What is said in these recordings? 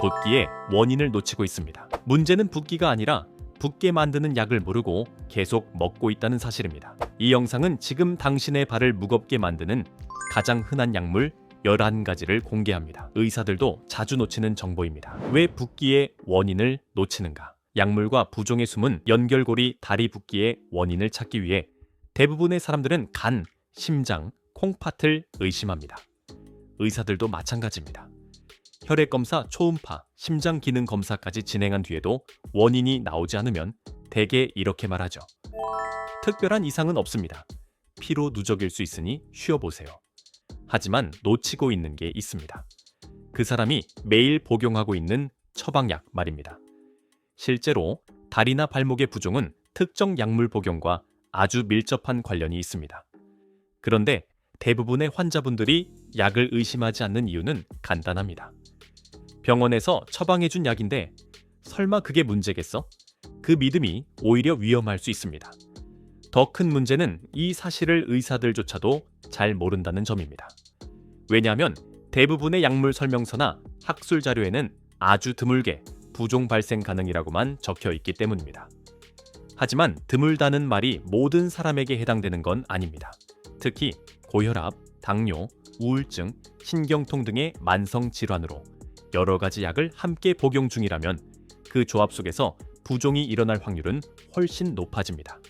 붓기의 원인을 놓치고 있습니다. 문제는 붓기가 아니라 붓게 만드는 약을 모르고 계속 먹고 있다는 사실입니다. 이 영상은 지금 당신의 발을 무겁게 만드는 가장 흔한 약물 11가지를 공개합니다. 의사들도 자주 놓치는 정보입니다. 왜 붓기의 원인을 놓치는가? 약물과 부종의 숨은 연결고리 다리 붓기의 원인을 찾기 위해 대부분의 사람들은 간, 심장, 콩팥을 의심합니다. 의사들도 마찬가지입니다. 혈액 검사, 초음파, 심장 기능 검사까지 진행한 뒤에도 원인이 나오지 않으면 대개 이렇게 말하죠. 특별한 이상은 없습니다. 피로 누적일 수 있으니 쉬어보세요. 하지만 놓치고 있는 게 있습니다. 그 사람이 매일 복용하고 있는 처방약 말입니다. 실제로 다리나 발목의 부종은 특정 약물 복용과 아주 밀접한 관련이 있습니다. 그런데 대부분의 환자분들이 약을 의심하지 않는 이유는 간단합니다. 병원에서 처방해준 약인데 설마 그게 문제겠어? 그 믿음이 오히려 위험할 수 있습니다. 더 큰 문제는 이 사실을 의사들조차도 잘 모른다는 점입니다. 왜냐하면 대부분의 약물 설명서나 학술 자료에는 아주 드물게 부종 발생 가능이라고만 적혀 있기 때문입니다. 하지만 드물다는 말이 모든 사람에게 해당되는 건 아닙니다. 특히 고혈압, 당뇨, 우울증, 신경통 등의 만성 질환으로 여러 가지 약을 함께 복용 중이라면 그 조합 속에서 부종이 일어날 확률은 훨씬 높아집니다.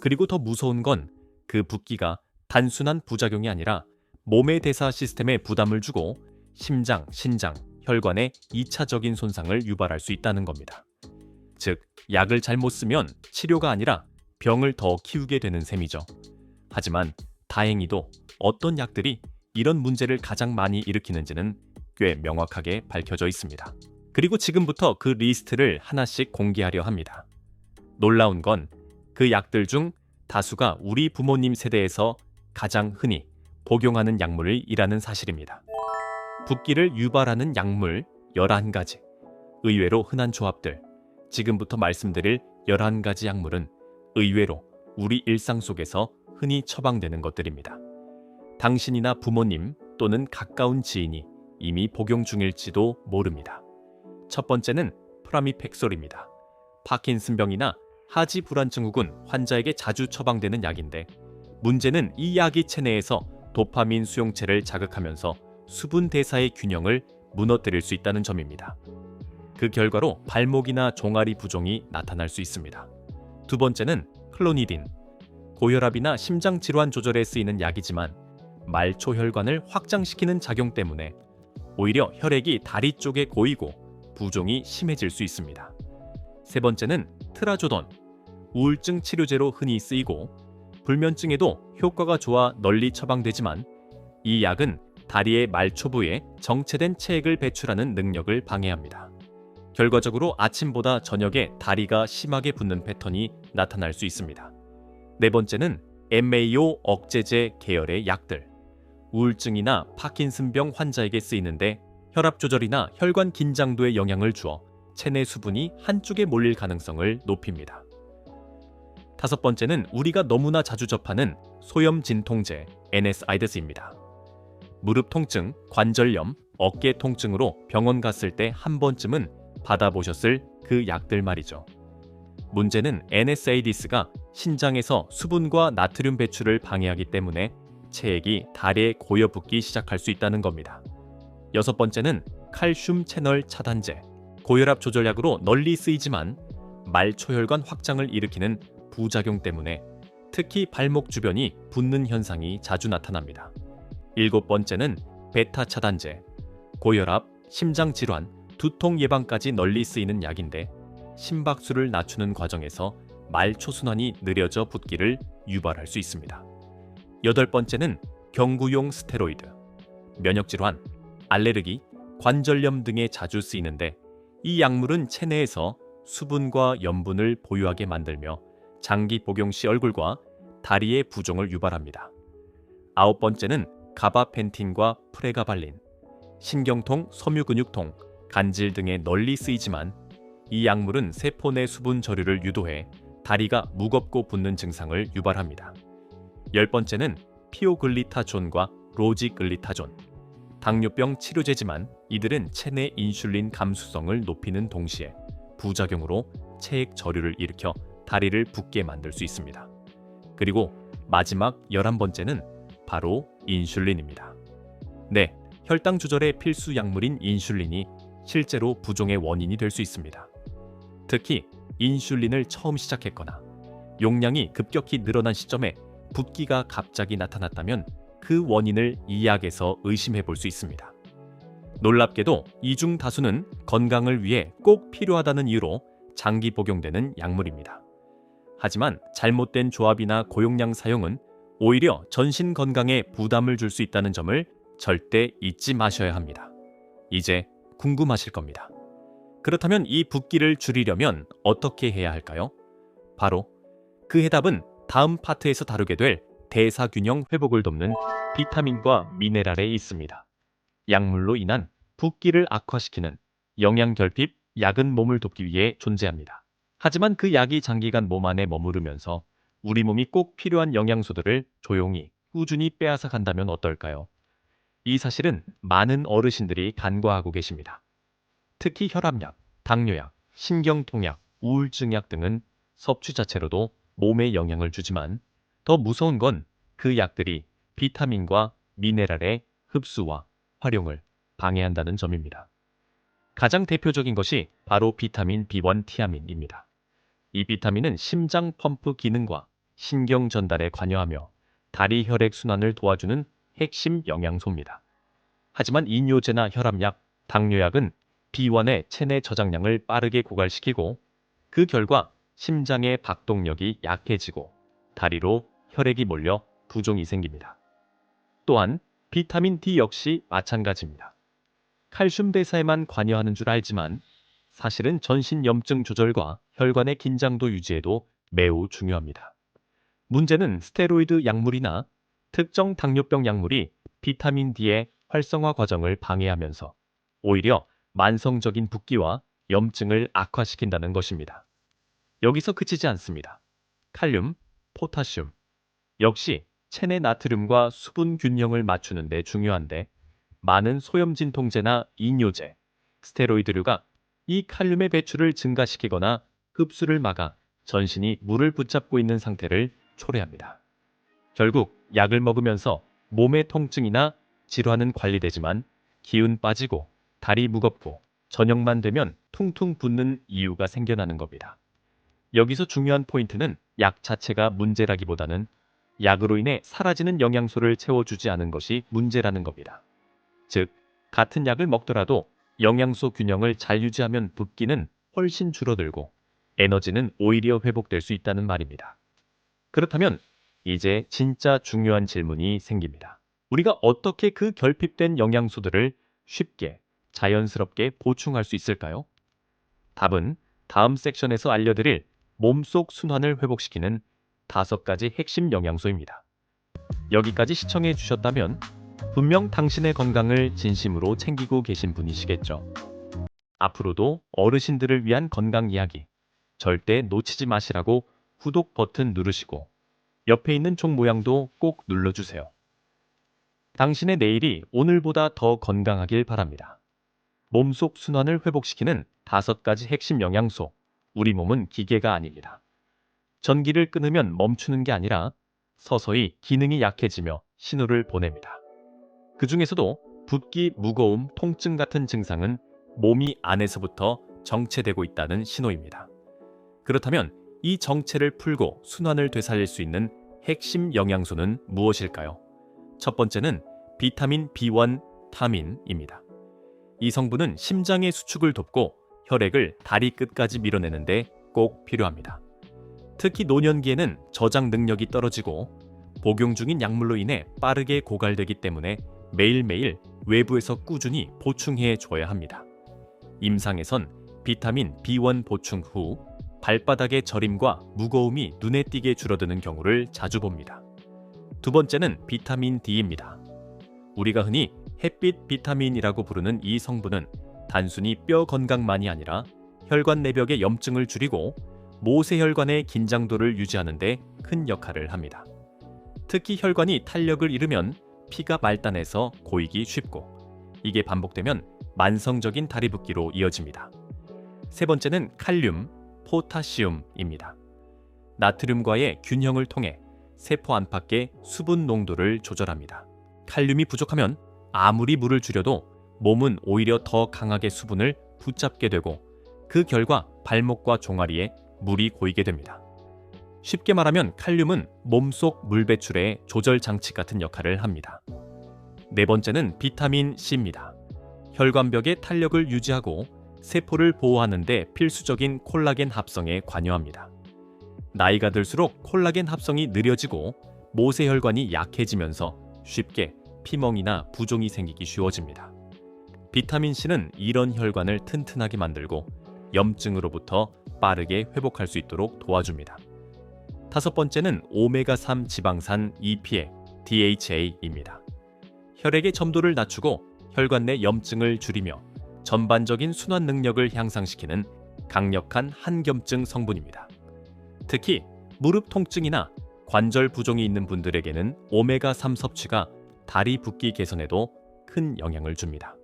그리고 더 무서운 건 그 붓기가 단순한 부작용이 아니라 몸의 대사 시스템에 부담을 주고 심장, 신장, 혈관에 2차적인 손상을 유발할 수 있다는 겁니다. 즉, 약을 잘못 쓰면 치료가 아니라 병을 더 키우게 되는 셈이죠. 하지만 다행히도 어떤 약들이 이런 문제를 가장 많이 일으키는지는 꽤 명확하게 밝혀져 있습니다. 그리고 지금부터 그 리스트를 하나씩 공개하려 합니다. 놀라운 건 그 약들 중 다수가 우리 부모님 세대에서 가장 흔히 복용하는 약물을 이라는 사실입니다. 붓기를 유발하는 약물 11가지. 의외로 흔한 조합들. 지금부터 말씀드릴 11가지 약물은 의외로 우리 일상 속에서 흔히 처방되는 것들입니다. 당신이나 부모님 또는 가까운 지인이 이미 복용 중일지도 모릅니다. 첫 번째는 프라미팩솔입니다. 파킨슨병이나 하지 불안증 후군 환자에게 자주 처방되는 약인데 문제는 이 약이 체내에서 도파민 수용체를 자극하면서 수분 대사의 균형을 무너뜨릴 수 있다는 점입니다. 그 결과로 발목이나 종아리 부종이 나타날 수 있습니다. 두 번째는 클로니딘. 고혈압이나 심장 질환 조절에 쓰이는 약이지만 말초혈관을 확장시키는 작용 때문에 오히려 혈액이 다리 쪽에 고이고 부종이 심해질 수 있습니다. 세 번째는 트라조돈. 우울증 치료제로 흔히 쓰이고 불면증에도 효과가 좋아 널리 처방되지만 이 약은 다리의 말초부에 정체된 체액을 배출하는 능력을 방해합니다. 결과적으로 아침보다 저녁에 다리가 심하게 붓는 패턴이 나타날 수 있습니다. 네 번째는 MAO 억제제 계열의 약들. 우울증이나 파킨슨병 환자에게 쓰이는데 혈압 조절이나 혈관 긴장도에 영향을 주어 체내 수분이 한쪽에 몰릴 가능성을 높입니다. 다섯 번째는 우리가 너무나 자주 접하는 소염 진통제 NSAIDS입니다. 무릎 통증, 관절염, 어깨 통증으로 병원 갔을 때 한 번쯤은 받아보셨을 그 약들 말이죠. 문제는 NSAIDS가 신장에서 수분과 나트륨 배출을 방해하기 때문에 체액이 다리에 고여붙기 시작할 수 있다는 겁니다. 여섯 번째는 칼슘 채널 차단제. 고혈압 조절약으로 널리 쓰이지만 말초혈관 확장을 일으키는 부작용 때문에 특히 발목 주변이 붓는 현상이 자주 나타납니다. 일곱 번째는 베타 차단제. 고혈압, 심장 질환, 두통 예방까지 널리 쓰이는 약인데 심박수를 낮추는 과정에서 말초순환이 느려져 붓기를 유발할 수 있습니다. 여덟 번째는 경구용 스테로이드. 면역 질환, 알레르기, 관절염 등에 자주 쓰이는데 이 약물은 체내에서 수분과 염분을 보유하게 만들며 장기 복용 시 얼굴과 다리의 부종을 유발합니다. 아홉 번째는 가바펜틴과 프레가발린. 신경통, 섬유근육통, 간질 등에 널리 쓰이지만 이 약물은 세포 내 수분 저류를 유도해 다리가 무겁고 붓는 증상을 유발합니다. 열 번째는 피오글리타존과 로지글리타존. 당뇨병 치료제지만 이들은 체내 인슐린 감수성을 높이는 동시에 부작용으로 체액 저류를 일으켜 다리를 붓게 만들 수 있습니다. 그리고 마지막 11번째는 바로 인슐린입니다. 네, 혈당 조절의 필수 약물인 인슐린이 실제로 부종의 원인이 될 수 있습니다. 특히 인슐린을 처음 시작했거나 용량이 급격히 늘어난 시점에 붓기가 갑자기 나타났다면 그 원인을 이 약에서 의심해 볼 수 있습니다. 놀랍게도 이 중 다수는 건강을 위해 꼭 필요하다는 이유로 장기 복용되는 약물입니다. 하지만 잘못된 조합이나 고용량 사용은 오히려 전신 건강에 부담을 줄 수 있다는 점을 절대 잊지 마셔야 합니다. 이제 궁금하실 겁니다. 그렇다면 이 붓기를 줄이려면 어떻게 해야 할까요? 바로 그 해답은 다음 파트에서 다루게 될 대사균형 회복을 돕는 비타민과 미네랄에 있습니다. 약물로 인한 붓기를 악화시키는 영양 결핍 약은 몸을 돕기 위해 존재합니다. 하지만 그 약이 장기간 몸 안에 머무르면서 우리 몸이 꼭 필요한 영양소들을 조용히 꾸준히 빼앗아 간다면 어떨까요? 이 사실은 많은 어르신들이 간과하고 계십니다. 특히 혈압약, 당뇨약, 신경통약, 우울증약 등은 섭취 자체로도 몸에 영향을 주지만 더 무서운 건 그 약들이 비타민과 미네랄의 흡수와 활용을 방해한다는 점입니다. 가장 대표적인 것이 바로 비타민 B1 티아민입니다. 이 비타민은 심장 펌프 기능과 신경 전달에 관여하며 다리 혈액 순환을 도와주는 핵심 영양소입니다. 하지만 이뇨제나 혈압약, 당뇨약은 B1의 체내 저장량을 빠르게 고갈시키고 그 결과 심장의 박동력이 약해지고 다리로 혈액이 몰려 부종이 생깁니다. 또한 비타민 D 역시 마찬가지입니다. 칼슘 대사에만 관여하는 줄 알지만 사실은 전신 염증 조절과 혈관의 긴장도 유지에도 매우 중요합니다. 문제는 스테로이드 약물이나 특정 당뇨병 약물이 비타민 D의 활성화 과정을 방해하면서 오히려 만성적인 붓기와 염증을 악화시킨다는 것입니다. 여기서 그치지 않습니다. 칼륨, 포타슘 역시 체내 나트륨과 수분 균형을 맞추는 데 중요한데 많은 소염진 통제나 이뇨제, 스테로이드류가 이 칼륨의 배출을 증가시키거나 흡수를 막아 전신이 물을 붙잡고 있는 상태를 초래합니다. 결국 약을 먹으면서 몸의 통증이나 질환은 관리되지만 기운 빠지고 다리 무겁고 저녁만 되면 퉁퉁 붓는 이유가 생겨나는 겁니다. 여기서 중요한 포인트는 약 자체가 문제라기보다는 약으로 인해 사라지는 영양소를 채워주지 않은 것이 문제라는 겁니다. 즉, 같은 약을 먹더라도 영양소 균형을 잘 유지하면 붓기는 훨씬 줄어들고 에너지는 오히려 회복될 수 있다는 말입니다. 그렇다면 이제 진짜 중요한 질문이 생깁니다. 우리가 어떻게 그 결핍된 영양소들을 쉽게 자연스럽게 보충할 수 있을까요? 답은 다음 섹션에서 알려드릴 몸속 순환을 회복시키는 다섯 가지 핵심 영양소입니다. 여기까지 시청해 주셨다면 분명 당신의 건강을 진심으로 챙기고 계신 분이시겠죠. 앞으로도 어르신들을 위한 건강 이야기 절대 놓치지 마시라고 구독 버튼 누르시고 옆에 있는 총 모양도 꼭 눌러주세요. 당신의 내일이 오늘보다 더 건강하길 바랍니다. 몸속 순환을 회복시키는 다섯 가지 핵심 영양소. 우리 몸은 기계가 아닙니다. 전기를 끊으면 멈추는 게 아니라 서서히 기능이 약해지며 신호를 보냅니다. 그 중에서도 붓기, 무거움, 통증 같은 증상은 몸이 안에서부터 정체되고 있다는 신호입니다. 그렇다면 이 정체를 풀고 순환을 되살릴 수 있는 핵심 영양소는 무엇일까요? 첫 번째는 비타민 B1 타민입니다. 이 성분은 심장의 수축을 돕고 혈액을 다리 끝까지 밀어내는데 꼭 필요합니다. 특히 노년기에는 저장 능력이 떨어지고 복용 중인 약물로 인해 빠르게 고갈되기 때문에 매일매일 외부에서 꾸준히 보충해 줘야 합니다. 임상에선 비타민 B1 보충 후 발바닥의 저림과 무거움이 눈에 띄게 줄어드는 경우를 자주 봅니다. 두 번째는 비타민 D입니다. 우리가 흔히 햇빛 비타민이라고 부르는 이 성분은 단순히 뼈 건강만이 아니라 혈관 내벽의 염증을 줄이고 모세혈관의 긴장도를 유지하는 데 큰 역할을 합니다. 특히 혈관이 탄력을 잃으면 피가 말단해서 고이기 쉽고 이게 반복되면 만성적인 다리 붓기로 이어집니다. 세 번째는 칼륨, 포타시움입니다. 나트륨과의 균형을 통해 세포 안팎의 수분 농도를 조절합니다. 칼륨이 부족하면 아무리 물을 줄여도 몸은 오히려 더 강하게 수분을 붙잡게 되고 그 결과 발목과 종아리에 물이 고이게 됩니다. 쉽게 말하면 칼륨은 몸속 물 배출의 조절 장치 같은 역할을 합니다. 네 번째는 비타민 C입니다. 혈관벽의 탄력을 유지하고 세포를 보호하는 데 필수적인 콜라겐 합성에 관여합니다. 나이가 들수록 콜라겐 합성이 느려지고 모세혈관이 약해지면서 쉽게 피멍이나 부종이 생기기 쉬워집니다. 비타민 C는 이런 혈관을 튼튼하게 만들고 염증으로부터 빠르게 회복할 수 있도록 도와줍니다. 다섯 번째는 오메가3 지방산 EPA, DHA입니다. 혈액의 점도를 낮추고 혈관 내 염증을 줄이며 전반적인 순환 능력을 향상시키는 강력한 한겸증 성분입니다. 특히 무릎 통증이나 관절 부종이 있는 분들에게는 오메가3 섭취가 다리 붓기 개선에도 큰 영향을 줍니다.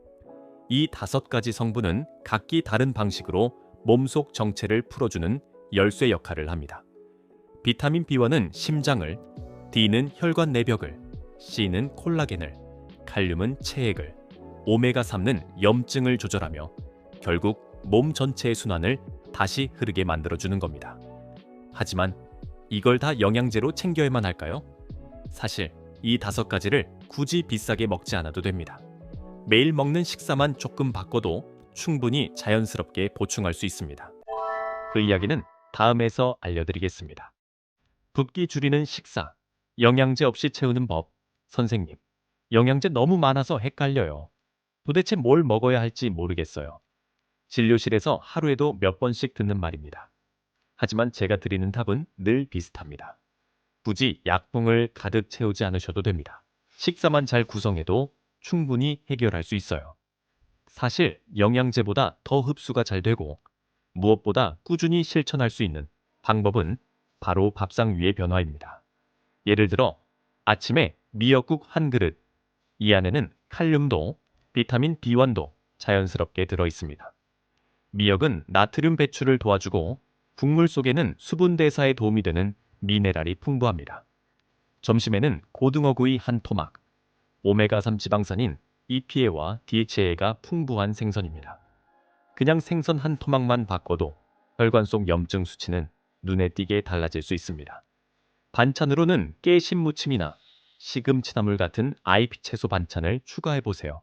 이 다섯 가지 성분은 각기 다른 방식으로 몸속 정체를 풀어주는 열쇠 역할을 합니다. 비타민 B1은 심장을, D는 혈관 내벽을, C는 콜라겐을, 칼륨은 체액을, 오메가3는 염증을 조절하며 결국 몸 전체의 순환을 다시 흐르게 만들어주는 겁니다. 하지만 이걸 다 영양제로 챙겨야만 할까요? 사실 이 다섯 가지를 굳이 비싸게 먹지 않아도 됩니다. 매일 먹는 식사만 조금 바꿔도 충분히 자연스럽게 보충할 수 있습니다. 그 이야기는 다음에서 알려드리겠습니다. 붓기 줄이는 식사, 영양제 없이 채우는 법. 선생님, 영양제 너무 많아서 헷갈려요. 도대체 뭘 먹어야 할지 모르겠어요. 진료실에서 하루에도 몇 번씩 듣는 말입니다. 하지만 제가 드리는 답은 늘 비슷합니다. 굳이 약봉을 가득 채우지 않으셔도 됩니다. 식사만 잘 구성해도 충분히 해결할 수 있어요. 사실 영양제보다 더 흡수가 잘 되고 무엇보다 꾸준히 실천할 수 있는 방법은 바로 밥상 위의 변화입니다. 예를 들어 아침에 미역국 한 그릇 이 안에는 칼륨도 비타민 B1도 자연스럽게 들어 있습니다. 미역은 나트륨 배출을 도와주고 국물 속에는 수분 대사에 도움이 되는 미네랄이 풍부합니다. 점심에는 고등어구이 한 토막, 오메가3 지방산인 EPA와 DHA가 풍부한 생선입니다. 그냥 생선 한 토막만 바꿔도 혈관 속 염증 수치는 눈에 띄게 달라질 수 있습니다. 반찬으로는 깨 신 무침이나 시금치나물 같은 IP 채소 반찬을 추가해 보세요.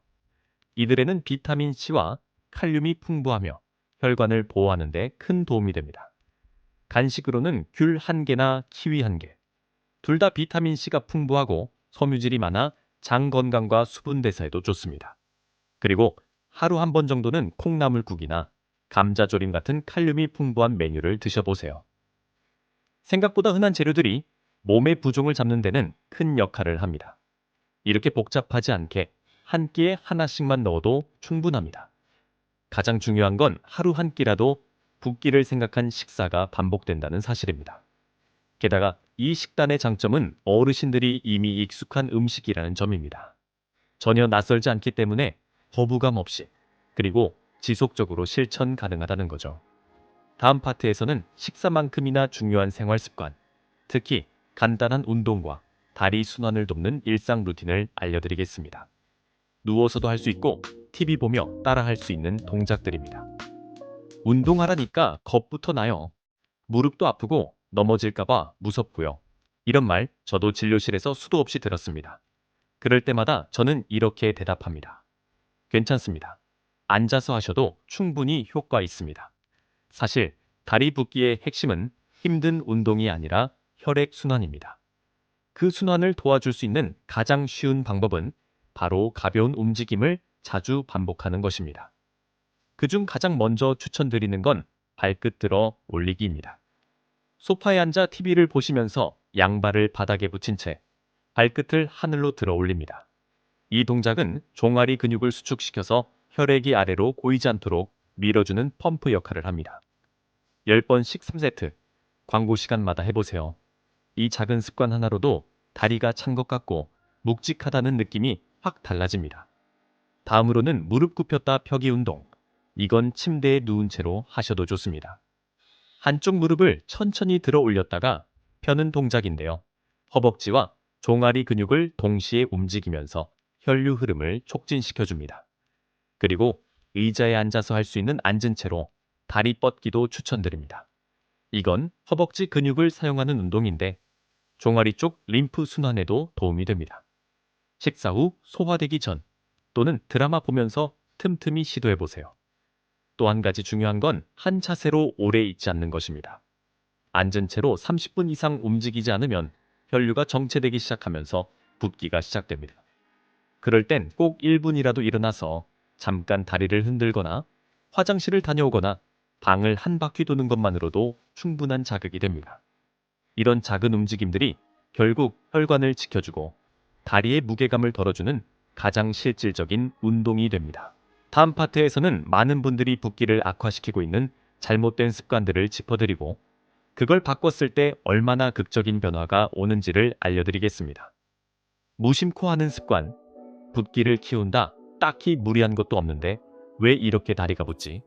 이들에는 비타민 C와 칼륨이 풍부하며 혈관을 보호하는 데 큰 도움이 됩니다. 간식으로는 귤 한 개나 키위 한 개. 둘 다 비타민 C가 풍부하고 섬유질이 많아 장 건강과 수분 대사에도 좋습니다. 그리고 하루 한 번 정도는 콩나물국이나 감자조림 같은 칼륨이 풍부한 메뉴를 드셔보세요. 생각보다 흔한 재료들이 몸의 부종을 잡는 데는 큰 역할을 합니다. 이렇게 복잡하지 않게 한 끼에 하나씩만 넣어도 충분합니다. 가장 중요한 건 하루 한 끼라도 붓기를 생각한 식사가 반복된다는 사실입니다. 게다가 이 식단의 장점은 어르신들이 이미 익숙한 음식이라는 점입니다. 전혀 낯설지 않기 때문에 거부감 없이 그리고 지속적으로 실천 가능하다는 거죠. 다음 파트에서는 식사만큼이나 중요한 생활 습관, 특히 간단한 운동과 다리 순환을 돕는 일상 루틴을 알려드리겠습니다. 누워서도 할 수 있고 TV 보며 따라 할 수 있는 동작들입니다. 운동하라니까 겁부터 나요. 무릎도 아프고 넘어질까봐 무섭고요. 이런 말 저도 진료실에서 수도 없이 들었습니다. 그럴 때마다 저는 이렇게 대답합니다. 괜찮습니다. 앉아서 하셔도 충분히 효과 있습니다. 사실 다리 붓기의 핵심은 힘든 운동이 아니라 혈액 순환입니다. 그 순환을 도와줄 수 있는 가장 쉬운 방법은 바로 가벼운 움직임을 자주 반복하는 것입니다. 그중 가장 먼저 추천드리는 건 발끝 들어 올리기입니다. 소파에 앉아 TV를 보시면서 양발을 바닥에 붙인 채 발끝을 하늘로 들어 올립니다. 이 동작은 종아리 근육을 수축시켜서 혈액이 아래로 고이지 않도록 밀어주는 펌프 역할을 합니다. 10번씩 3세트, 광고 시간마다 해보세요. 이 작은 습관 하나로도 다리가 찬 것 같고 묵직하다는 느낌이 확 달라집니다. 다음으로는 무릎 굽혔다 펴기 운동. 이건 침대에 누운 채로 하셔도 좋습니다. 한쪽 무릎을 천천히 들어 올렸다가 펴는 동작인데요. 허벅지와 종아리 근육을 동시에 움직이면서 혈류 흐름을 촉진시켜 줍니다. 그리고 의자에 앉아서 할 수 있는 앉은 채로 다리 뻗기도 추천드립니다. 이건 허벅지 근육을 사용하는 운동인데 종아리 쪽 림프 순환에도 도움이 됩니다. 식사 후 소화되기 전 또는 드라마 보면서 틈틈이 시도해 보세요. 또 한 가지 중요한 건 한 자세로 오래 있지 않는 것입니다. 앉은 채로 30분 이상 움직이지 않으면 혈류가 정체되기 시작하면서 붓기가 시작됩니다. 그럴 땐 꼭 1분이라도 일어나서 잠깐 다리를 흔들거나 화장실을 다녀오거나 방을 한 바퀴 도는 것만으로도 충분한 자극이 됩니다. 이런 작은 움직임들이 결국 혈관을 지켜주고 다리의 무게감을 덜어주는 가장 실질적인 운동이 됩니다. 다음 파트에서는 많은 분들이 붓기를 악화시키고 있는 잘못된 습관들을 짚어드리고 그걸 바꿨을 때 얼마나 극적인 변화가 오는지를 알려드리겠습니다. 무심코 하는 습관, 붓기를 키운다 딱히 무리한 것도 없는데 왜 이렇게 다리가 붓지?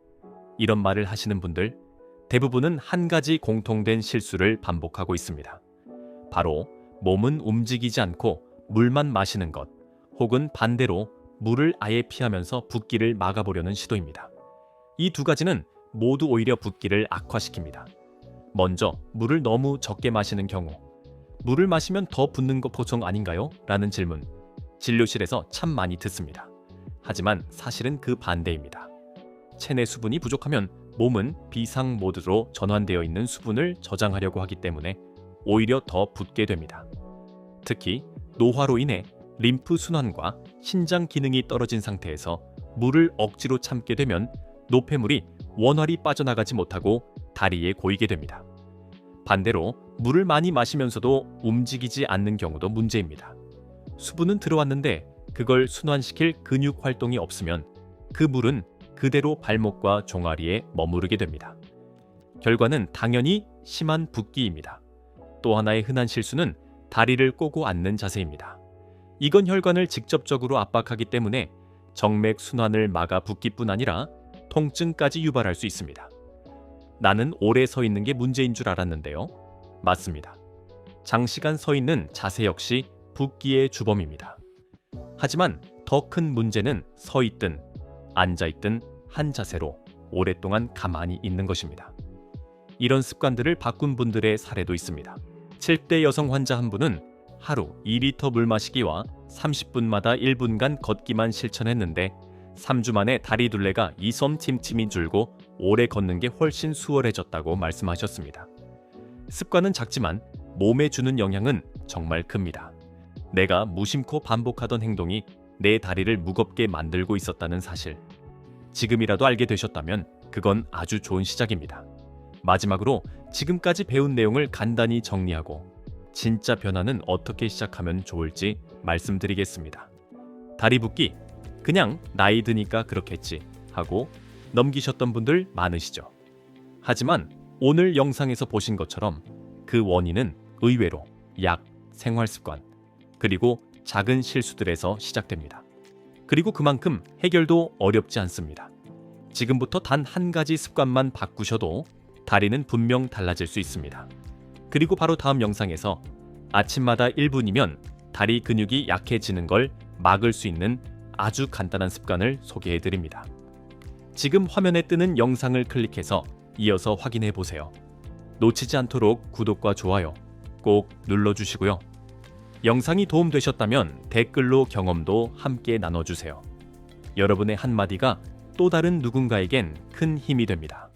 이런 말을 하시는 분들 대부분은 한 가지 공통된 실수를 반복하고 있습니다. 바로 몸은 움직이지 않고 물만 마시는 것 혹은 반대로 물을 아예 피하면서 붓기를 막아보려는 시도입니다. 이 두 가지는 모두 오히려 붓기를 악화시킵니다. 먼저 물을 너무 적게 마시는 경우 물을 마시면 더 붓는 거 보통 아닌가요? 라는 질문 진료실에서 참 많이 듣습니다. 하지만 사실은 그 반대입니다. 체내 수분이 부족하면 몸은 비상 모드로 전환되어 있는 수분을 저장하려고 하기 때문에 오히려 더 붓게 됩니다. 특히 노화로 인해 림프 순환과 신장 기능이 떨어진 상태에서 물을 억지로 참게 되면 노폐물이 원활히 빠져나가지 못하고 다리에 고이게 됩니다. 반대로 물을 많이 마시면서도 움직이지 않는 경우도 문제입니다. 수분은 들어왔는데 그걸 순환시킬 근육 활동이 없으면 그 물은 그대로 발목과 종아리에 머무르게 됩니다. 결과는 당연히 심한 붓기입니다. 또 하나의 흔한 실수는 다리를 꼬고 앉는 자세입니다. 이건 혈관을 직접적으로 압박하기 때문에 정맥 순환을 막아 붓기뿐 아니라 통증까지 유발할 수 있습니다. 나는 오래 서 있는 게 문제인 줄 알았는데요. 맞습니다. 장시간 서 있는 자세 역시 붓기의 주범입니다. 하지만 더 큰 문제는 서 있든 앉아 있든 한 자세로 오랫동안 가만히 있는 것입니다. 이런 습관들을 바꾼 분들의 사례도 있습니다. 7대 여성 환자 한 분은 하루 2리터 물 마시기와 30분마다 1분간 걷기만 실천했는데 3주 만에 다리 둘레가 이섬 침침이 줄고 오래 걷는 게 훨씬 수월해졌다고 말씀하셨습니다. 습관은 작지만 몸에 주는 영향은 정말 큽니다. 내가 무심코 반복하던 행동이 내 다리를 무겁게 만들고 있었다는 사실. 지금이라도 알게 되셨다면 그건 아주 좋은 시작입니다. 마지막으로 지금까지 배운 내용을 간단히 정리하고 진짜 변화는 어떻게 시작하면 좋을지 말씀드리겠습니다. 다리 붓기 그냥 나이 드니까 그렇겠지 하고 넘기셨던 분들 많으시죠. 하지만 오늘 영상에서 보신 것처럼 그 원인은 의외로 약, 생활 습관, 그리고 작은 실수들에서 시작됩니다. 그리고 그만큼 해결도 어렵지 않습니다. 지금부터 단 한 가지 습관만 바꾸셔도 다리는 분명 달라질 수 있습니다. 그리고 바로 다음 영상에서 아침마다 1분이면 다리 근육이 약해지는 걸 막을 수 있는 아주 간단한 습관을 소개해 드립니다. 지금 화면에 뜨는 영상을 클릭해서 이어서 확인해 보세요. 놓치지 않도록 구독과 좋아요 꼭 눌러주시고요. 영상이 도움되셨다면 댓글로 경험도 함께 나눠주세요. 여러분의 한마디가 또 다른 누군가에겐 큰 힘이 됩니다.